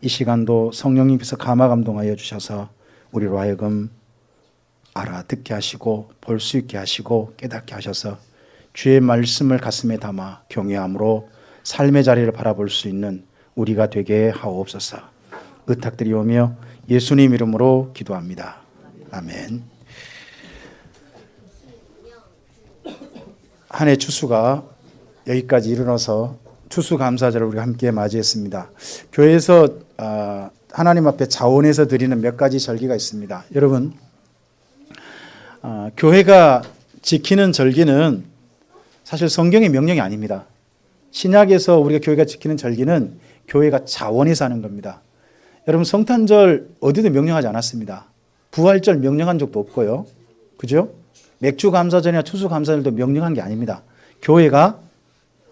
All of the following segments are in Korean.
이 시간도 성령님께서 감화 감동하여 주셔서 우리로 하여금 알아 듣게 하시고 볼 수 있게 하시고 깨닫게 하셔서 주의 말씀을 가슴에 담아 경외함으로 삶의 자리를 바라볼 수 있는 우리가 되게 하옵소서. 의탁드리오며 예수님 이름으로 기도합니다. 아멘. 한 해 추수가 여기까지 이르러서 추수 감사절을 우리가 함께 맞이했습니다. 교회에서 아, 하나님 앞에 자원해서 드리는 몇 가지 절기가 있습니다. 여러분, 아, 교회가 지키는 절기는 사실 성경의 명령이 아닙니다. 신약에서 우리가 교회가 지키는 절기는 교회가 자원해서 하는 겁니다. 여러분 성탄절 어디도 명령하지 않았습니다. 부활절 명령한 적도 없고요. 그죠? 맥주 감사절이나 추수 감사절도 명령한 게 아닙니다. 교회가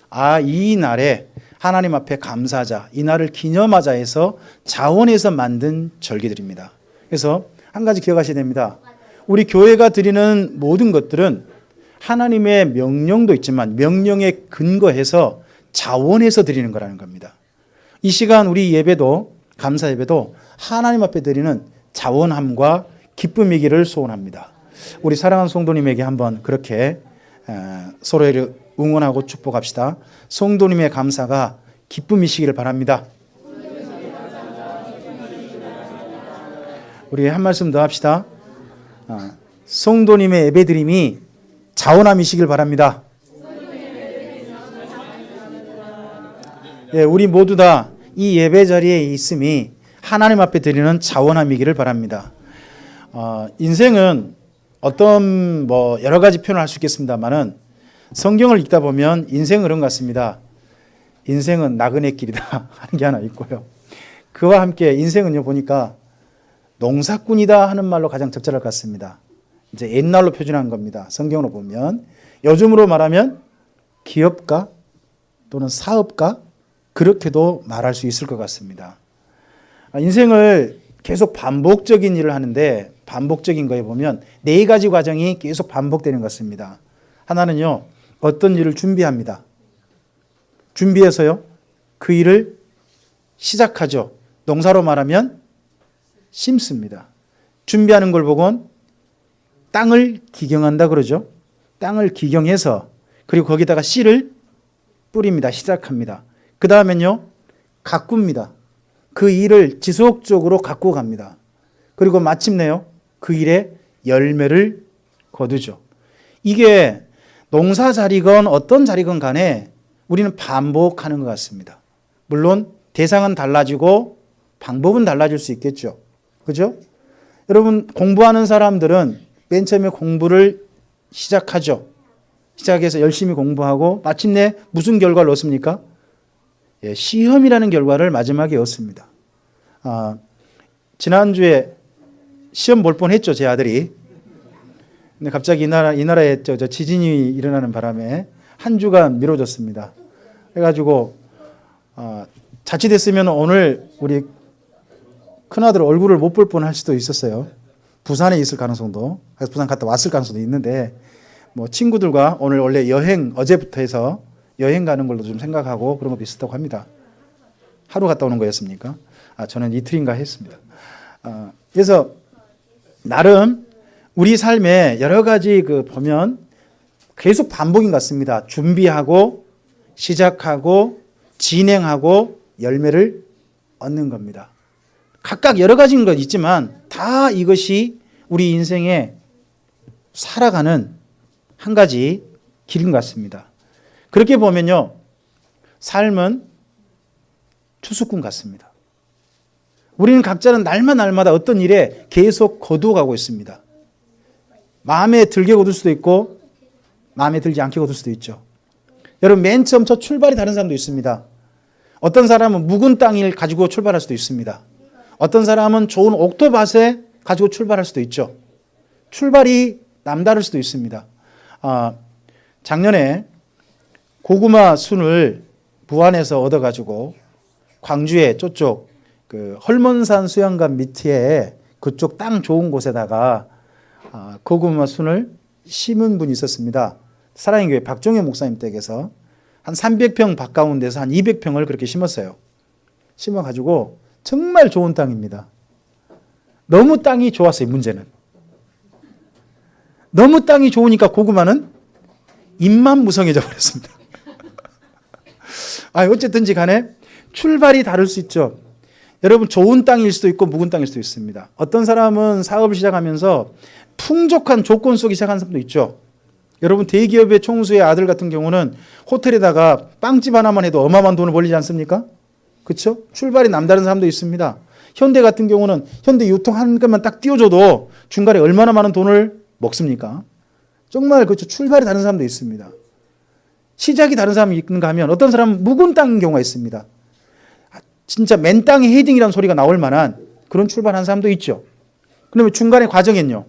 아, 이 날에 하나님 앞에 감사하자, 이 날을 기념하자 해서 자원해서 만든 절기들입니다. 그래서 한 가지 기억하셔야 됩니다. 우리 교회가 드리는 모든 것들은 하나님의 명령도 있지만 명령에 근거해서 자원해서 드리는 거라는 겁니다. 이 시간 우리 예배도 감사 예배도 하나님 앞에 드리는 자원함과 기쁨이기를 소원합니다. 우리 사랑하는 성도님에게 한번 그렇게 서로를 응원하고 축복합시다. 성도님의 감사가 기쁨이시기를 바랍니다. 우리 한 말씀 더 합시다. 아, 성도님의 예배드림이 자원함이시길 바랍니다. 예, 우리 모두 다 이 예배 자리에 있음이 하나님 앞에 드리는 자원함이기를 바랍니다. 어, 인생은 어떤 뭐 여러 가지 표현을 할 수 있겠습니다만은 성경을 읽다 보면 인생은 그런 것 같습니다. 인생은 나그네 길이다 하는 게 하나 있고요. 그와 함께 인생은요 보니까 농사꾼이다 하는 말로 가장 적절할 것 같습니다. 이제 옛날로 표준한 겁니다. 성경으로 보면 요즘으로 말하면 기업가 또는 사업가 그렇게도 말할 수 있을 것 같습니다. 인생을 계속 반복적인 일을 하는데 반복적인 거에 보면 네 가지 과정이 계속 반복되는 것 같습니다. 하나는요, 어떤 일을 준비합니다. 준비해서요, 그 일을 시작하죠. 농사로 말하면 심습니다. 준비하는 걸 보곤 땅을 기경한다 그러죠. 땅을 기경해서 그리고 거기다가 씨를 뿌립니다. 시작합니다. 그 다음엔요, 가꿉니다. 그 일을 지속적으로 가꾸어 갑니다. 그리고 마침내요, 그 일에 열매를 거두죠. 이게 농사 자리건 어떤 자리건 간에 우리는 반복하는 것 같습니다. 물론 대상은 달라지고 방법은 달라질 수 있겠죠. 그죠? 여러분, 공부하는 사람들은 맨 처음에 공부를 시작하죠. 시작해서 열심히 공부하고 마침내 무슨 결과를 얻습니까? 예, 시험이라는 결과를 마지막에 얻습니다. 아, 지난주에 시험 볼 뻔했죠, 제 아들이. 근데 갑자기 이 나라 이 나라에 저, 저 지진이 일어나는 바람에 한 주간 미뤄졌습니다. 그래가지고 아, 자칫했으면 오늘 우리 큰 아들 얼굴을 못 볼 뻔할 수도 있었어요. 부산에 있을 가능성도 그래서 부산 갔다 왔을 가능성도 있는데 뭐 친구들과 오늘 원래 여행 어제부터 해서 여행 가는 걸로 좀 생각하고 그런 거 비슷하고 합니다. 하루 갔다 오는 거였습니까? 아, 저는 이틀인가 했습니다. 아, 그래서 나름 우리 삶에 여러 가지 그 보면 계속 반복인 것 같습니다. 준비하고 시작하고 진행하고 열매를 얻는 겁니다. 각각 여러 가지인 것 있지만 다 이것이 우리 인생에 살아가는 한 가지 길인 것 같습니다. 그렇게 보면요. 삶은 추수꾼 같습니다. 우리는 각자는 날마다 날마다 어떤 일에 계속 거두어가고 있습니다. 마음에 들게 거둘 수도 있고 마음에 들지 않게 거둘 수도 있죠. 여러분 맨 처음 저 출발이 다른 사람도 있습니다. 어떤 사람은 묵은 땅을 가지고 출발할 수도 있습니다. 어떤 사람은 좋은 옥토밭에 가지고 출발할 수도 있죠. 출발이 남다를 수도 있습니다. 아, 작년에 고구마 순을 부안에서 얻어가지고 광주에 저쪽 그 헐몬산 수영관 밑에 그쪽 땅 좋은 곳에다가 아, 고구마 순을 심은 분이 있었습니다. 사랑의 교회 박종현 목사님 댁에서 한 300평 가까운 데서 한 200평을 그렇게 심었어요. 심어 가지고 정말 좋은 땅입니다. 너무 땅이 좋았어요, 문제는. 너무 땅이 좋으니까 고구마는 입만 무성해져 버렸습니다. 아, 어쨌든지 간에 출발이 다를 수 있죠. 여러분 좋은 땅일 수도 있고 묵은 땅일 수도 있습니다. 어떤 사람은 사업을 시작하면서 풍족한 조건 속에 시작한 사람도 있죠. 여러분 대기업의 총수의 아들 같은 경우는 호텔에다가 빵집 하나만 해도 어마어마한 돈을 벌리지 않습니까? 그렇죠? 출발이 남다른 사람도 있습니다. 현대 같은 경우는 현대 유통하는 것만 딱 띄워줘도 중간에 얼마나 많은 돈을 먹습니까? 정말 그렇죠. 출발이 다른 사람도 있습니다. 시작이 다른 사람이 있는가 하면 어떤 사람은 묵은 땅인 경우가 있습니다. 아, 진짜 맨 땅에 헤딩이라는 소리가 나올 만한 그런 출발한 사람도 있죠. 그러면 중간에 과정엔요.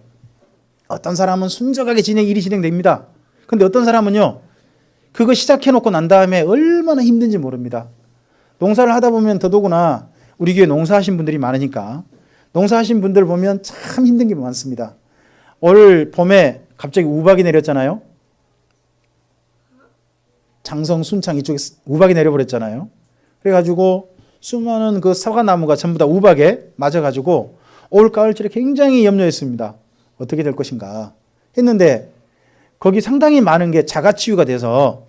어떤 사람은 순적하게 진행 일이 진행됩니다. 근데 어떤 사람은요. 그거 시작해 놓고 난 다음에 얼마나 힘든지 모릅니다. 농사를 하다 보면 더더구나 우리 교회 농사하신 분들이 많으니까 농사하신 분들 보면 참 힘든 게 많습니다. 올 봄에 갑자기 우박이 내렸잖아요. 장성, 순창 이쪽에 우박이 내려버렸잖아요. 그래가지고 수많은 그 사과나무가 전부 다 우박에 맞아가지고 올 가을철에 굉장히 염려했습니다. 어떻게 될 것인가 했는데 거기 상당히 많은 게 자가치유가 돼서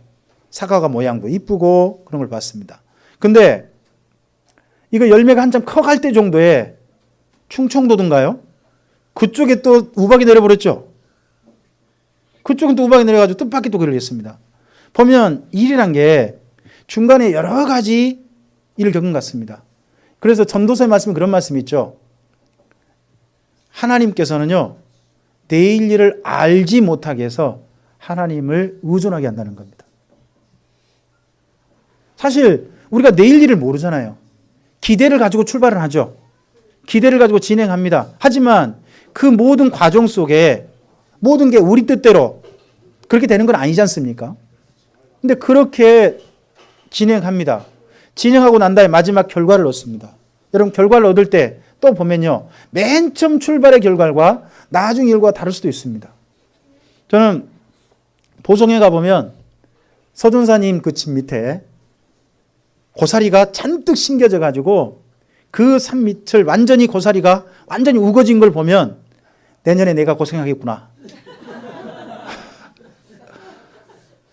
사과가 모양도 이쁘고 그런 걸 봤습니다. 근데 이거 열매가 한참 커갈 때 정도에 충청도든가요? 그쪽에 또 우박이 내려버렸죠. 그쪽은 또 우박이 내려가지고 뜻밖의 또 걸렸습니다. 보면 일이란 게 중간에 여러 가지 일을 겪은 것 같습니다. 그래서 전도서의 말씀은 그런 말씀이 있죠. 하나님께서는요, 내일 일을 알지 못하게 해서 하나님을 의존하게 한다는 겁니다. 사실 우리가 내일 일을 모르잖아요. 기대를 가지고 출발을 하죠. 기대를 가지고 진행합니다. 하지만 그 모든 과정 속에 모든 게 우리 뜻대로 그렇게 되는 건 아니지 않습니까? 근데 그렇게 진행합니다. 진행하고 난 다음에 마지막 결과를 얻습니다. 여러분 결과를 얻을 때 또 보면요. 맨 처음 출발의 결과와 나중 일과 다를 수도 있습니다. 저는 보성에 가보면 서준사님 그 집 밑에 고사리가 잔뜩 심겨져 가지고 그 산 밑을 완전히 고사리가 완전히 우거진 걸 보면 내년에 내가 고생하겠구나.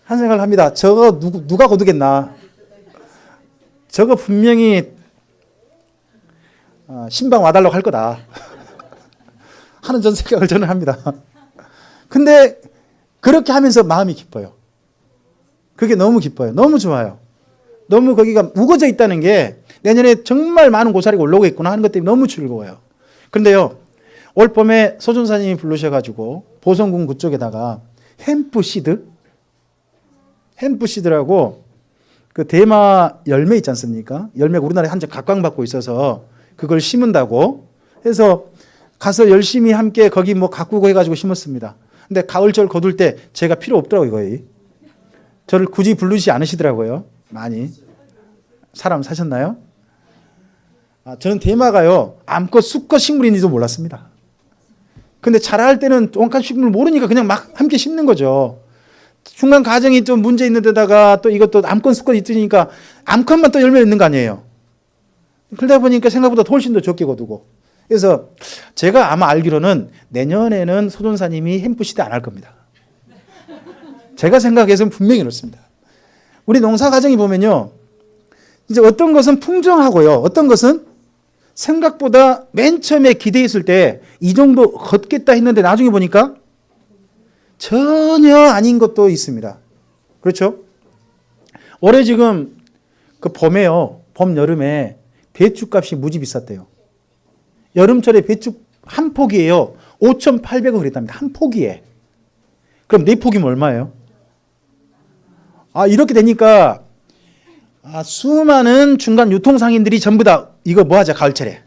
한 생각을 합니다. 저거 누가 거두겠나. 저거 분명히 어, 신방 와달라고 할 거다. 하는 전 생각을 저는 합니다. 근데 그렇게 하면서 마음이 기뻐요. 그게 너무 기뻐요. 너무 좋아요. 너무 거기가 우거져 있다는 게 내년에 정말 많은 고사리가 올라오고 있구나 하는 것 때문에 너무 즐거워요. 그런데요, 올 봄에 소준사님이 부르셔가지고 보성군 그쪽에다가 햄프 시드, 햄프 시드라고 그 대마 열매 있지 않습니까? 열매가 우리나라에 한참 각광받고 있어서 그걸 심은다고 해서 가서 열심히 함께 거기 뭐 가꾸고 해가지고 심었습니다. 근데 가을철 거둘 때 제가 필요 없더라고요, 거의. 저를 굳이 부르지 않으시더라고요. 많이. 사람 사셨나요? 아, 저는 대마가요, 암컷, 수컷 식물인지도 몰랐습니다. 근데 자랄 때는 원칸 식물 모르니까 그냥 막 함께 심는 거죠. 중간 과정이 좀 문제 있는 데다가 또 이것도 암컷, 수컷 있으니까 암컷만 또 열매 있는 거 아니에요. 그러다 보니까 생각보다 훨씬 더 적게 거두고. 그래서 제가 아마 알기로는 내년에는 소존사님이 햄프시드 안할 겁니다. 제가 생각해서는 분명히 그렇습니다. 우리 농사 과정이 보면요. 이제 어떤 것은 풍성하고요. 어떤 것은 생각보다 맨 처음에 기대했을 때 이 정도 걷겠다 했는데 나중에 보니까 전혀 아닌 것도 있습니다. 그렇죠? 올해 지금 그 봄에요. 봄, 여름에 배추 값이 무지 비쌌대요. 여름철에 배추 한 포기에요. 5,800원 그랬답니다. 한 포기에. 그럼 네 포기면 얼마예요? 아, 이렇게 되니까 아, 수많은 중간 유통상인들이 전부 다 이거 뭐 하자, 가을철에.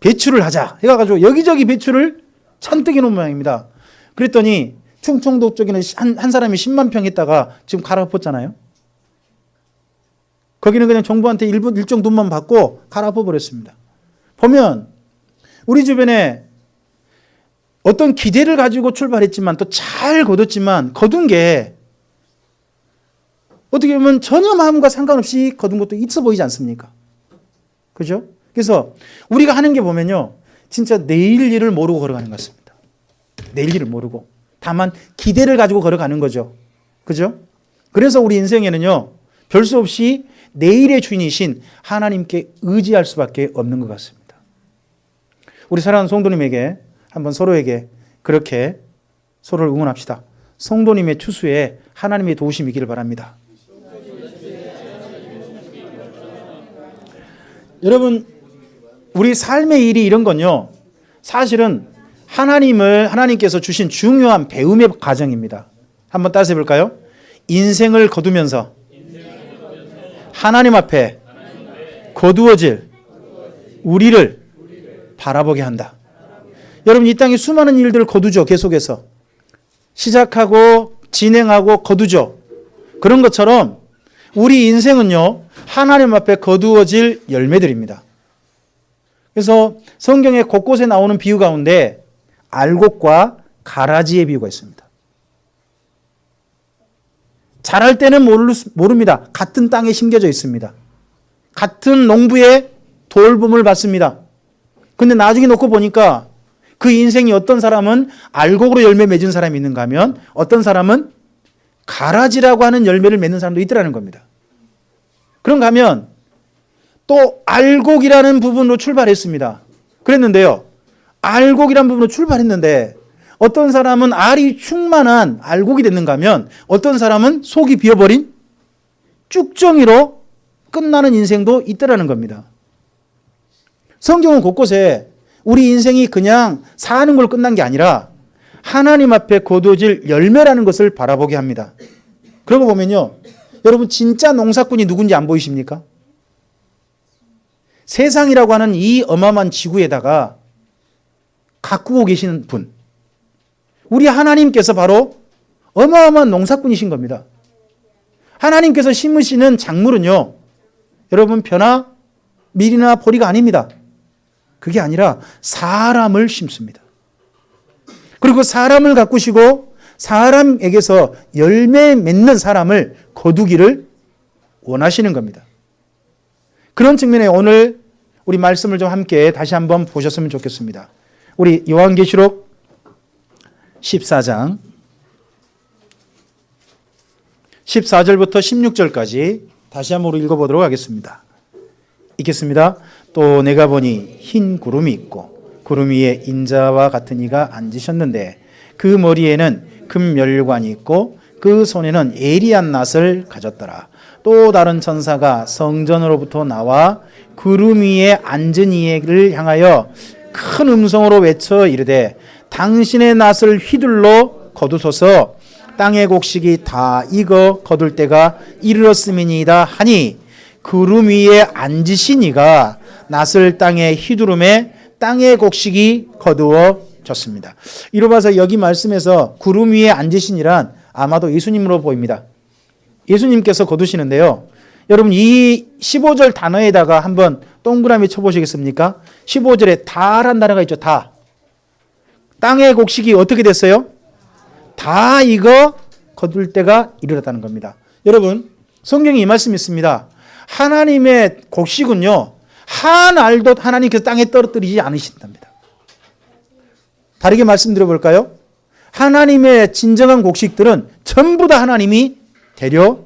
배추를 하자. 해가지고 여기저기 배추를 잔뜩 해놓은 모양입니다. 그랬더니 충청도 쪽에는 한, 한 사람이 10만 평 했다가 지금 갈아엎었잖아요. 거기는 그냥 정부한테 일부, 일정 돈만 받고 갈아엎어 버렸습니다. 보면 우리 주변에 어떤 기대를 가지고 출발했지만 또 잘 거뒀지만 거둔 게 어떻게 보면 전혀 마음과 상관없이 거둔 것도 있어 보이지 않습니까? 그죠? 그래서 우리가 하는 게 보면요. 진짜 내일 일을 모르고 걸어가는 것 같습니다. 내일 일을 모르고. 다만 기대를 가지고 걸어가는 거죠. 그죠? 그래서 우리 인생에는요. 별 수 없이 내일의 주인이신 하나님께 의지할 수밖에 없는 것 같습니다. 우리 사랑하는 성도님에게 한번 서로에게 그렇게 서로를 응원합시다. 성도님의 추수에 하나님의 도우심이 있기를 바랍니다. 여러분, 우리 삶의 일이 이런 건요, 사실은 하나님을, 하나님께서 주신 중요한 배움의 과정입니다. 한번 따라해 볼까요? 인생을 거두면서 하나님 앞에 거두어질 우리를 바라보게 한다. 여러분, 이 땅에 수많은 일들을 거두죠, 계속해서. 시작하고, 진행하고, 거두죠. 그런 것처럼 우리 인생은요, 하나님 앞에 거두어질 열매들입니다. 그래서 성경의 곳곳에 나오는 비유 가운데 알곡과 가라지의 비유가 있습니다. 자랄 때는 모릅니다. 같은 땅에 심겨져 있습니다. 같은 농부의 돌봄을 받습니다. 근데 나중에 놓고 보니까 그 인생이 어떤 사람은 알곡으로 열매 맺은 사람이 있는가 하면 어떤 사람은 가라지라고 하는 열매를 맺는 사람도 있더라는 겁니다. 그런가 하면 또 알곡이라는 부분으로 출발했습니다. 그랬는데요. 알곡이라는 부분으로 출발했는데 어떤 사람은 알이 충만한 알곡이 됐는가 하면 어떤 사람은 속이 비어버린 쭉정이로 끝나는 인생도 있더라는 겁니다. 성경은 곳곳에 우리 인생이 그냥 사는 걸 끝난 게 아니라 하나님 앞에 거두어질 열매라는 것을 바라보게 합니다. 그러고 보면요. 여러분 진짜 농사꾼이 누군지 안 보이십니까? 세상이라고 하는 이 어마어마한 지구에다가 가꾸고 계시는 분. 우리 하나님께서 바로 어마어마한 농사꾼이신 겁니다. 하나님께서 심으시는 작물은요. 여러분 벼나 밀이나 보리가 아닙니다. 그게 아니라 사람을 심습니다. 그리고 사람을 가꾸시고 사람에게서 열매 맺는 사람을 거두기를 원하시는 겁니다. 그런 측면에 오늘 우리 말씀을 좀 함께 다시 한번 보셨으면 좋겠습니다. 우리 요한계시록 14장 14절부터 16절까지 다시 한번 읽어보도록 하겠습니다. 읽겠습니다. 또 내가 보니 흰 구름이 있고 구름 위에 인자와 같은 이가 앉으셨는데 그 머리에는 금멸관이 있고 그 손에는 예리한 낫을 가졌더라. 또 다른 천사가 성전으로부터 나와 구름 위에 앉은 이를 향하여 큰 음성으로 외쳐 이르되 당신의 낫을 휘둘러 거두소서 땅의 곡식이 다 익어 거둘 때가 이르렀음이니이다 하니 구름 위에 앉으신 이가 낫을 땅에 휘두름에 땅의 곡식이 거두어졌습니다. 이로 봐서 여기 말씀에서 구름 위에 앉으신이란 아마도 예수님으로 보입니다. 예수님께서 거두시는데요. 여러분 이 15절 단어에다가 한번 동그라미 쳐보시겠습니까? 15절에 다란 단어가 있죠. 다. 땅의 곡식이 어떻게 됐어요? 다 익어 거둘 때가 이르렀다는 겁니다. 여러분 성경에 이 말씀이 있습니다. 하나님의 곡식은요. 한 알도 하나님께서 땅에 떨어뜨리지 않으신답니다. 다르게 말씀드려 볼까요? 하나님의 진정한 곡식들은 전부 다 하나님이 데려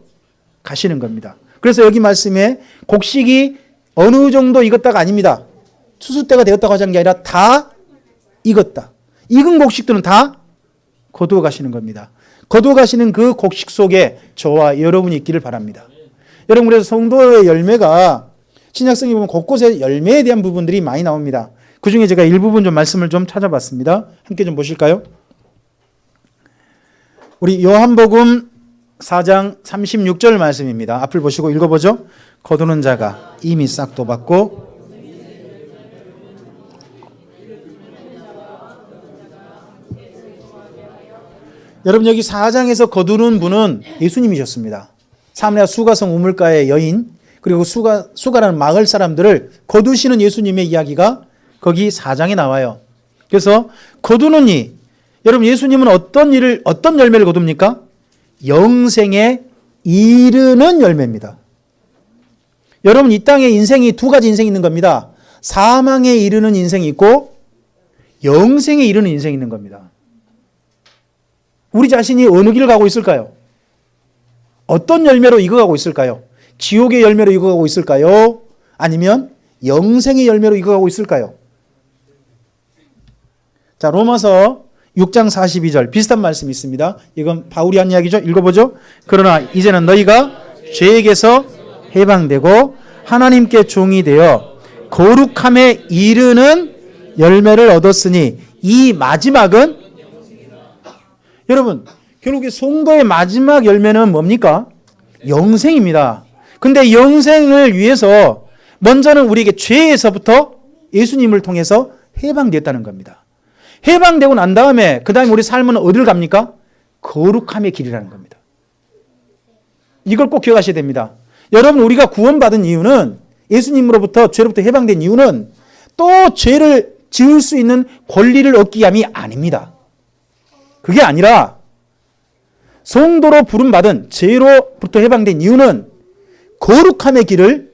가시는 겁니다. 그래서 여기 말씀에 곡식이 어느 정도 익었다가 아닙니다. 추수 때가 되었다고 하자는 게 아니라 다 익었다. 익은 곡식들은 다 거두어 가시는 겁니다. 거두어 가시는 그 곡식 속에 저와 여러분이 있기를 바랍니다. 여러분 그래서 성도의 열매가 신약성에 보면 곳곳에 열매에 대한 부분들이 많이 나옵니다. 그 중에 제가 일부분 좀 말씀을 좀 찾아봤습니다. 함께 좀 보실까요? 우리 요한복음 4장 36절 말씀입니다. 앞을 보시고 읽어보죠. 거두는 자가 이미 싹도 받고 여러분 여기 4장에서 거두는 분은 예수님이셨습니다. 사마리아 수가성 우물가의 여인 그리고 수가 수가라는 마을 사람들을 거두시는 예수님의 이야기가 거기 4장에 나와요. 그래서 거두는 이 여러분 예수님은 어떤 일을 어떤 열매를 거둡니까? 영생에 이르는 열매입니다. 여러분 이 땅에 인생이 두 가지 인생이 있는 겁니다. 사망에 이르는 인생이 있고 영생에 이르는 인생이 있는 겁니다. 우리 자신이 어느 길을 가고 있을까요? 어떤 열매로 익어가고 있을까요? 지옥의 열매로 익어가고 있을까요? 아니면 영생의 열매로 익어가고 있을까요? 자, 로마서 6장 42절 비슷한 말씀이 있습니다. 이건 바울이 한 이야기죠. 읽어보죠. 그러나 이제는 너희가 죄에게서 해방되고 하나님께 종이 되어 거룩함에 이르는 열매를 얻었으니 이 마지막은 여러분 결국에 성도의 마지막 열매는 뭡니까? 영생입니다. 근데 영생을 위해서 먼저는 우리에게 죄에서부터 예수님을 통해서 해방되었다는 겁니다. 해방되고 난 다음에 그 다음에 우리 삶은 어디를 갑니까? 거룩함의 길이라는 겁니다. 이걸 꼭 기억하셔야 됩니다. 여러분 우리가 구원받은 이유는 예수님으로부터 죄로부터 해방된 이유는 또 죄를 지을 수 있는 권리를 얻기 위함이 아닙니다. 그게 아니라 성도로 부름받은 죄로부터 해방된 이유는 거룩함의 길을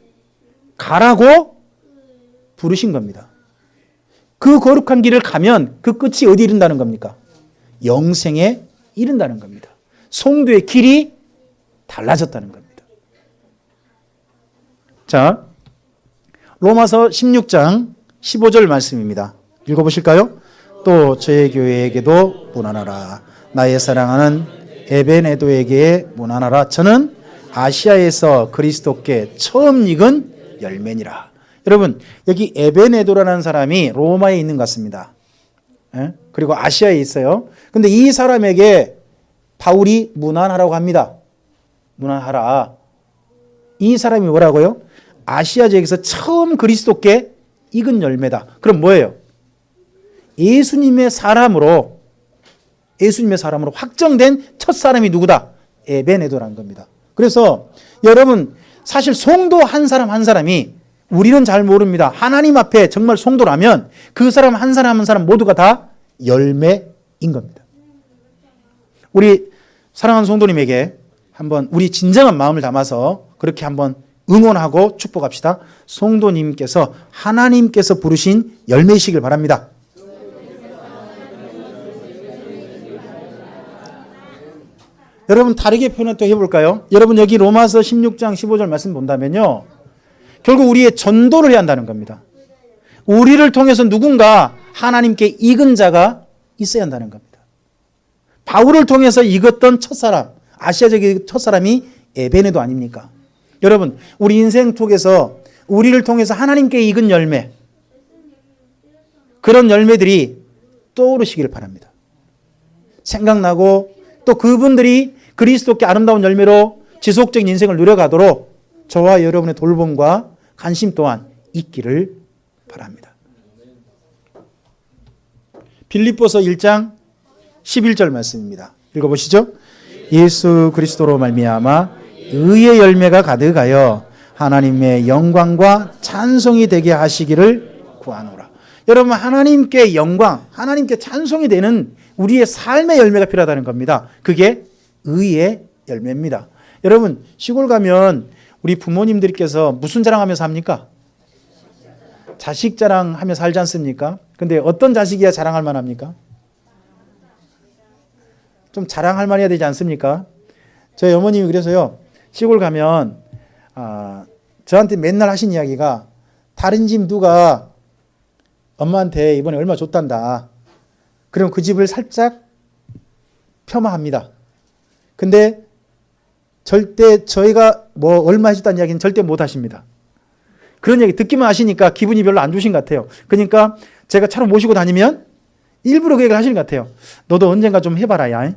가라고 부르신 겁니다. 그 거룩한 길을 가면 그 끝이 어디 이른다는 겁니까? 영생에 이른다는 겁니다. 성도의 길이 달라졌다는 겁니다. 자, 로마서 16장 15절 말씀입니다. 읽어보실까요? 또 저의 교회에게도 문안하라. 나의 사랑하는 에베네도에게 문안하라. 저는 아시아에서 그리스도께 처음 익은 열매니라. 여러분 여기 에베네도라는 사람이 로마에 있는 것 같습니다. 예? 그리고 아시아에 있어요. 근데 이 사람에게 바울이 문안하라고 합니다. 문안하라. 이 사람이 뭐라고요? 아시아 지역에서 처음 그리스도께 익은 열매다. 그럼 뭐예요? 예수님의 사람으로 예수님의 사람으로 확정된 첫 사람이 누구다? 에베네도라는 겁니다. 그래서 여러분 사실 성도 한 사람 한 사람이 우리는 잘 모릅니다. 하나님 앞에 정말 성도라면 그 사람 한 사람 한 사람 모두가 다 열매인 겁니다. 우리 사랑하는 성도님에게 한번 우리 진정한 마음을 담아서 그렇게 한번 응원하고 축복합시다. 성도님께서 하나님께서 부르신 열매이시길 바랍니다. 여러분 다르게 표현 또 해볼까요? 여러분 여기 로마서 16장 15절 말씀 본다면요. 결국 우리의 전도를 해야 한다는 겁니다. 우리를 통해서 누군가 하나님께 익은 자가 있어야 한다는 겁니다. 바울을 통해서 익었던 첫사람, 아시아적인 첫사람이 에베네도 아닙니까? 여러분, 우리 인생 속에서 우리를 통해서 하나님께 익은 열매, 그런 열매들이 떠오르시기를 바랍니다. 생각나고 또 그분들이 그리스도께 아름다운 열매로 지속적인 인생을 누려가도록 저와 여러분의 돌봄과 관심 또한 있기를 바랍니다. 빌립보서 1장 11절 말씀입니다. 읽어보시죠. 예수 그리스도로 말미암아 의의 열매가 가득하여 하나님의 영광과 찬송이 되게 하시기를 구하노라. 여러분 하나님께 영광, 하나님께 찬송이 되는 우리의 삶의 열매가 필요하다는 겁니다. 그게 의의 열매입니다. 여러분 시골 가면 우리 부모님들께서 무슨 자랑하면서 합니까? 자식 자랑하며 살지 않습니까? 근데 어떤 자식이야 자랑할 만합니까? 좀 자랑할 만해야 되지 않습니까? 저희 어머님이 그래서요 시골 가면 아, 저한테 맨날 하신 이야기가 다른 집 누가 엄마한테 이번에 얼마 줬단다. 그럼 그 집을 살짝 폄하합니다. 근데 절대 저희가 뭐 얼마 해줬다는 이야기는 절대 못 하십니다. 그런 얘기 듣기만 하시니까 기분이 별로 안 좋으신 것 같아요. 그러니까 제가 차로 모시고 다니면 일부러 그 얘기를 하시는 것 같아요. 너도 언젠가 좀 해봐라, 야.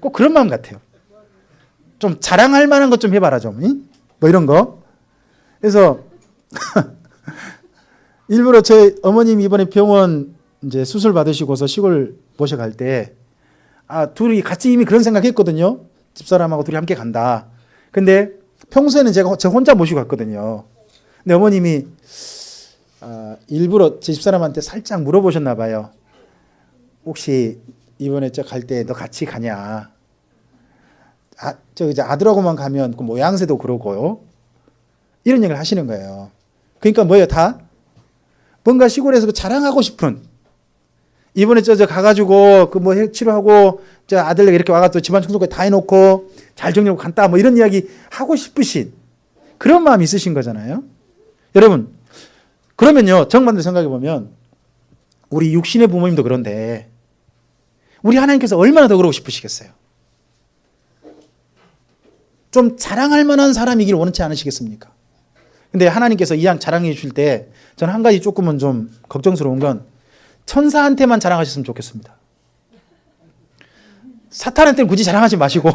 꼭 그런 마음 같아요. 좀 자랑할 만한 것 좀 해봐라, 좀. 응? 뭐 이런 거. 그래서 일부러 제 어머님 이번에 병원 이제 수술 받으시고서 시골 모셔갈 때, 아, 둘이 같이 이미 그런 생각 했거든요. 집사람하고 둘이 함께 간다. 근데 평소에는 제가 제 혼자 모시고 갔거든요. 근데 어머님이 아, 일부러 제 집사람한테 살짝 물어보셨나 봐요. 혹시 이번에 저 갈 때 너 같이 가냐? 아, 저 이제 아들하고만 가면 그 모양새도 그러고요. 이런 얘기를 하시는 거예요. 그러니까 뭐예요? 다 뭔가 시골에서 그 자랑하고 싶은 이번에 저, 저 가가지고 그 뭐 치료하고 저 아들 이렇게 와가지고 집안 청소까지 다 해놓고 잘 정리하고 간다 뭐 이런 이야기 하고 싶으신 그런 마음이 있으신 거잖아요. 여러분 그러면요 정반대로 생각해 보면 우리 육신의 부모님도 그런데 우리 하나님께서 얼마나 더 그러고 싶으시겠어요? 좀 자랑할 만한 사람이길 원치 않으시겠습니까? 근데 하나님께서 이왕 자랑해 주실 때 저는 한 가지 조금은 좀 걱정스러운 건 천사한테만 자랑하셨으면 좋겠습니다. 사탄한테는 굳이 자랑하지 마시고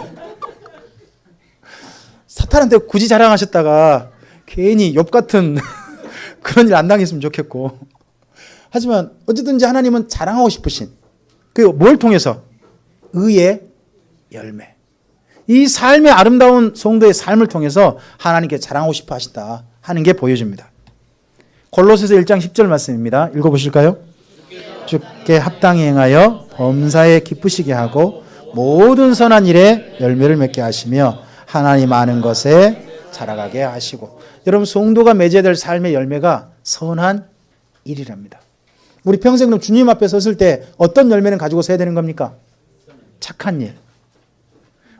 사탄한테 굳이 자랑하셨다가 괜히 욥 같은 그런 일 안 당했으면 좋겠고 하지만 어쨌든지 하나님은 자랑하고 싶으신 그뭘 통해서 의의 열매 이 삶의 아름다운 성도의 삶을 통해서 하나님께 자랑하고 싶어 하신다 하는 게 보여집니다. 골로새서 1장 10절 말씀입니다. 읽어 보실까요? 주께 합당히 행하여 범사에 기쁘시게 하고 모든 선한 일에 열매를 맺게 하시며 하나님 아는 것에 자라가게 하시고 여러분 성도가 맺어야 될 삶의 열매가 선한 일이랍니다. 우리 평생 주님 앞에 섰을 때 어떤 열매는 가지고 서야 되는 겁니까? 착한 일.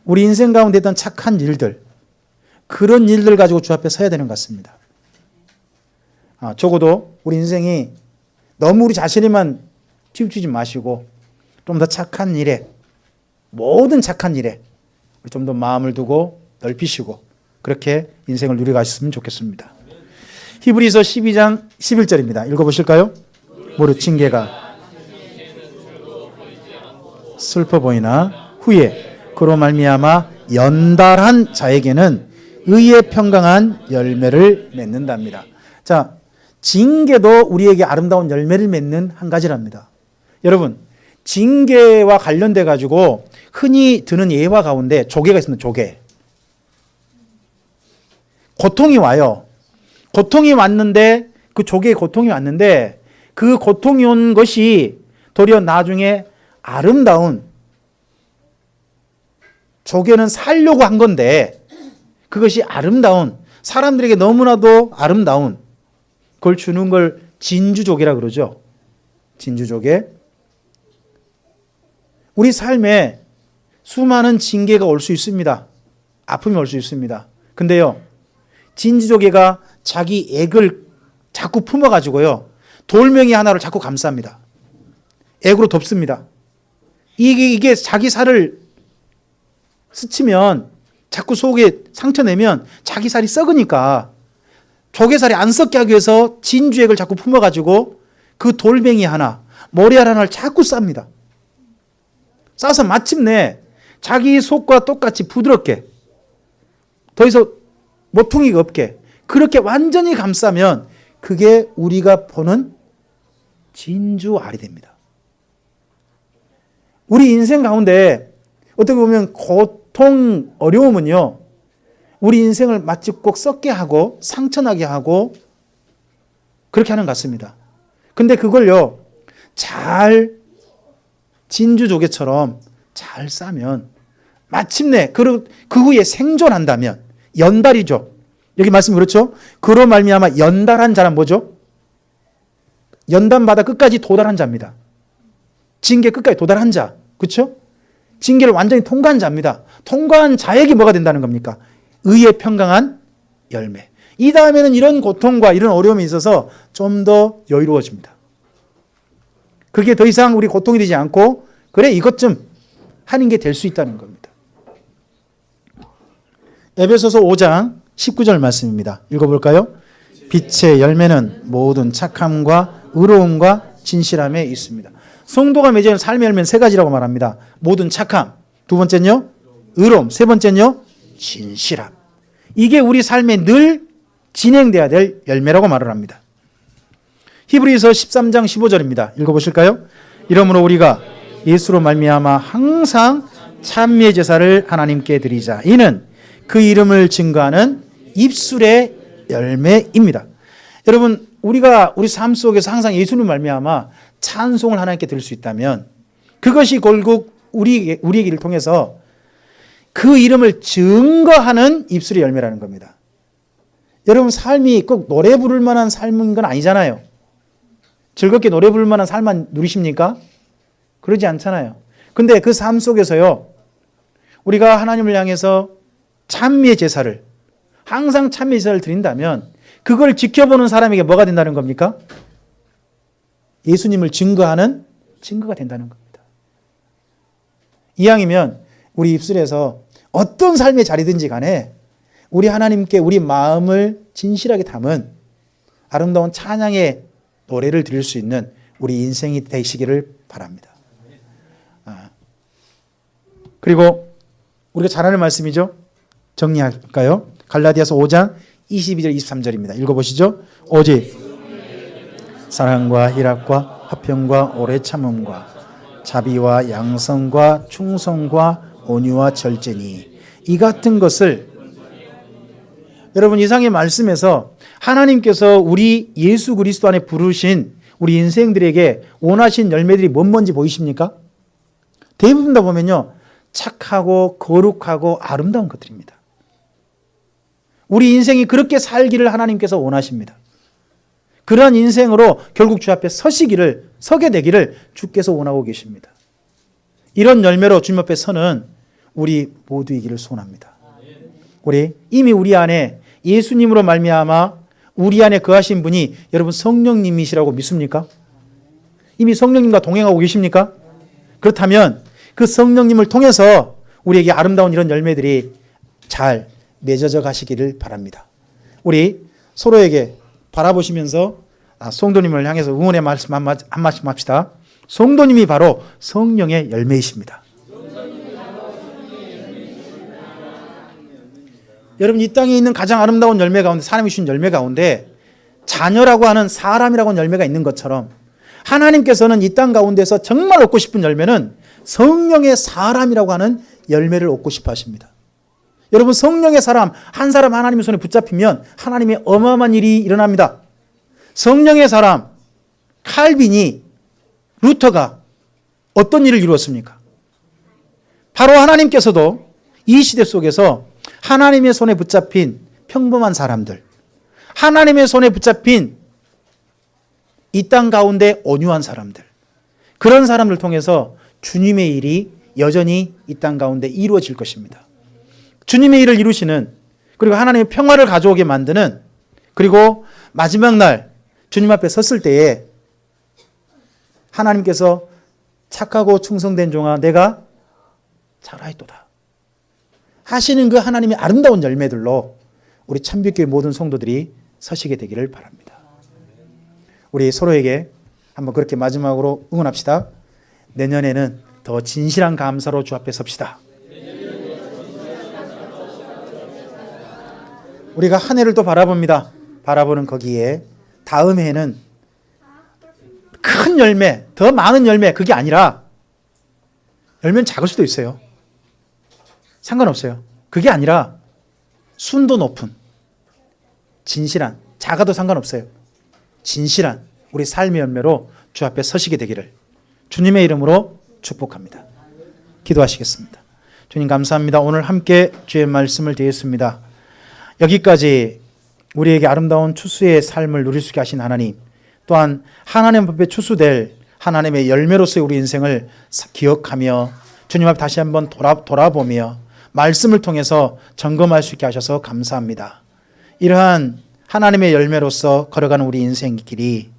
우리 인생 가운데 있던 착한 일들. 그런 일들 가지고 주 앞에 서야 되는 것 같습니다. 아, 적어도 우리 인생이 너무 우리 자신에만 치우치지 마시고 좀 더 착한 일에 모든 착한 일에 좀 더 마음을 두고 넓히시고 그렇게 인생을 누려가셨으면 좋겠습니다. 히브리서 12장 11절입니다. 읽어보실까요? 무릇 징계가 슬퍼 보이나 후에 그로 말미암아 연달한 자에게는 의의 평강한 열매를 맺는답니다. 자, 징계도 우리에게 아름다운 열매를 맺는 한 가지랍니다. 여러분, 징계와 관련돼 가지고 흔히 드는 예화 가운데 조개가 있습니다. 조개. 고통이 와요. 고통이 왔는데 그 조개의 고통이 왔는데 그 고통이 온 것이 도리어 나중에 아름다운 조개는 살려고 한 건데 그것이 아름다운 사람들에게 너무나도 아름다운 그걸 주는 걸 진주조개라 그러죠. 진주조개. 우리 삶에 수많은 징계가 올 수 있습니다. 아픔이 올 수 있습니다. 근데요, 진주조개가 자기 액을 자꾸 품어가지고요, 돌멩이 하나를 자꾸 감쌉니다. 액으로 덮습니다. 이게, 이게 자기 살을 스치면 자꾸 속에 상처 내면 자기 살이 썩으니까 조개살이 안 썩게 하기 위해서 진주액을 자꾸 품어가지고 그 돌멩이 하나, 머리알 하나를 자꾸 쌉니다. 싸서 마침내 자기 속과 똑같이 부드럽게 더 이상 모퉁이가 없게 그렇게 완전히 감싸면 그게 우리가 보는 진주 알이 됩니다. 우리 인생 가운데 어떻게 보면 고통, 어려움은요, 우리 인생을 마치 꼭 썩게 하고 상처나게 하고 그렇게 하는 것 같습니다. 근데 그걸요, 잘 진주 조개처럼 잘 싸면 마침내 그, 그 후에 생존한다면 연달이죠. 여기 말씀 그렇죠? 그로 말미암아 연달한 자란 뭐죠? 연단받아 끝까지 도달한 자입니다. 징계 끝까지 도달한 자. 그렇죠? 징계를 완전히 통과한 자입니다. 통과한 자에게 뭐가 된다는 겁니까? 의의 평강한 열매. 이 다음에는 이런 고통과 이런 어려움이 있어서 좀 더 여유로워집니다. 그게 더 이상 우리 고통이 되지 않고 그래 이것 좀 하는 게 될 수 있다는 겁니다. 에베소서 5장 19절 말씀입니다. 읽어볼까요? 빛의 열매는 모든 착함과 의로움과 진실함에 있습니다. 성도가 맺은 삶의 열매는 세 가지라고 말합니다. 모든 착함. 두 번째는요, 의로움. 세 번째는요, 진실함. 이게 우리 삶에 늘 진행돼야 될 열매라고 말을 합니다. 히브리서 13장 15절입니다. 읽어보실까요? 이러므로 우리가 예수로 말미암아 항상 찬미의 제사를 하나님께 드리자. 이는 그 이름을 증거하는 입술의 열매입니다. 여러분 우리가 우리 삶 속에서 항상 예수님 말미암아 찬송을 하나님께 드릴 수 있다면 그것이 결국 우리 우리에게를 통해서 그 이름을 증거하는 입술의 열매라는 겁니다. 여러분 삶이 꼭 노래 부를 만한 삶인 건 아니잖아요. 즐겁게 노래 부를 만한 삶만 누리십니까? 그러지 않잖아요. 근데 그 삶 속에서요. 우리가 하나님을 향해서 찬미의 제사를 항상 찬미의 제사를 드린다면 그걸 지켜보는 사람에게 뭐가 된다는 겁니까? 예수님을 증거하는 증거가 된다는 겁니다. 이왕이면 우리 입술에서 어떤 삶의 자리든지 간에 우리 하나님께 우리 마음을 진실하게 담은 아름다운 찬양의 노래를 드릴 수 있는 우리 인생이 되시기를 바랍니다. 아. 그리고 우리가 잘 아는 말씀이죠. 정리할까요? 갈라디아서 5장 22절 23절입니다. 읽어보시죠. 오직 사랑과 희락과 화평과 오래 참음과 자비와 양성과 충성과 온유와 절제니 이 같은 것을 여러분 이상의 말씀에서 하나님께서 우리 예수 그리스도 안에 부르신 우리 인생들에게 원하신 열매들이 뭔 뭔지 보이십니까? 대부분 다 보면요. 착하고 거룩하고 아름다운 것들입니다. 우리 인생이 그렇게 살기를 하나님께서 원하십니다. 그러한 인생으로 결국 주 앞에 서시기를 서게 되기를 주께서 원하고 계십니다. 이런 열매로 주님 앞에 서는 우리 모두이기를 소원합니다. 우리 이미 우리 안에 예수님으로 말미암아 우리 안에 거하신 분이 여러분 성령님이시라고 믿습니까? 이미 성령님과 동행하고 계십니까? 그렇다면 그 성령님을 통해서 우리에게 아름다운 이런 열매들이 잘 맺어져 가시기를 바랍니다. 우리 서로에게 바라보시면서 아, 성도님을 향해서 응원의 말씀 한, 말씀 합시다. 성도님이 바로 성령의 열매이십니다. 여러분 이 땅에 있는 가장 아름다운 열매 가운데 사람이 주신 열매 가운데 자녀라고 하는 사람이라고 하는 열매가 있는 것처럼 하나님께서는 이 땅 가운데서 정말 얻고 싶은 열매는 성령의 사람이라고 하는 열매를 얻고 싶어 하십니다. 여러분 성령의 사람 한 사람 하나님의 손에 붙잡히면 하나님의 어마어마한 일이 일어납니다. 성령의 사람 칼빈이 루터가 어떤 일을 이루었습니까? 바로 하나님께서도 이 시대 속에서 하나님의 손에 붙잡힌 평범한 사람들, 하나님의 손에 붙잡힌 이 땅 가운데 온유한 사람들, 그런 사람을 통해서 주님의 일이 여전히 이 땅 가운데 이루어질 것입니다. 주님의 일을 이루시는 그리고 하나님의 평화를 가져오게 만드는 그리고 마지막 날 주님 앞에 섰을 때에 하나님께서 착하고 충성된 종아 내가 잘하였도다 하시는 그 하나님의 아름다운 열매들로 우리 참빛교회 모든 성도들이 서시게 되기를 바랍니다. 우리 서로에게 한번 그렇게 마지막으로 응원합시다. 내년에는 더 진실한 감사로 주 앞에 섭시다. 우리가 한 해를 또 바라봅니다. 바라보는 거기에 다음 해는 큰 열매, 더 많은 열매, 그게 아니라 열매는 작을 수도 있어요. 상관없어요. 그게 아니라 순도 높은, 진실한, 작아도 상관없어요. 진실한 우리 삶의 열매로 주 앞에 서시게 되기를 주님의 이름으로 축복합니다. 기도하시겠습니다. 주님 감사합니다. 오늘 함께 주의 말씀을 드렸습니다. 여기까지 우리에게 아름다운 추수의 삶을 누릴 수 있게 하신 하나님, 또한 하나님 앞에 추수될 하나님의 열매로서의 우리 인생을 기억하며 주님 앞 다시 한번 돌아, 돌아보며 말씀을 통해서 점검할 수 있게 하셔서 감사합니다. 이러한 하나님의 열매로서 걸어가는 우리 인생 길이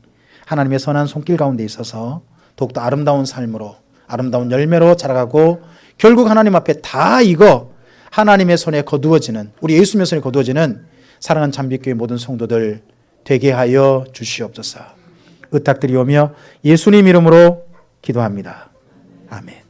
하나님의 선한 손길 가운데 있어서 더욱더 아름다운 삶으로 아름다운 열매로 자라가고 결국 하나님 앞에 다 익어 하나님의 손에 거두어지는 우리 예수님의 손에 거두어지는 사랑하는 잠빛교회 모든 성도들 되게 하여 주시옵소서. 의탁드리오며 예수님 이름으로 기도합니다. 아멘.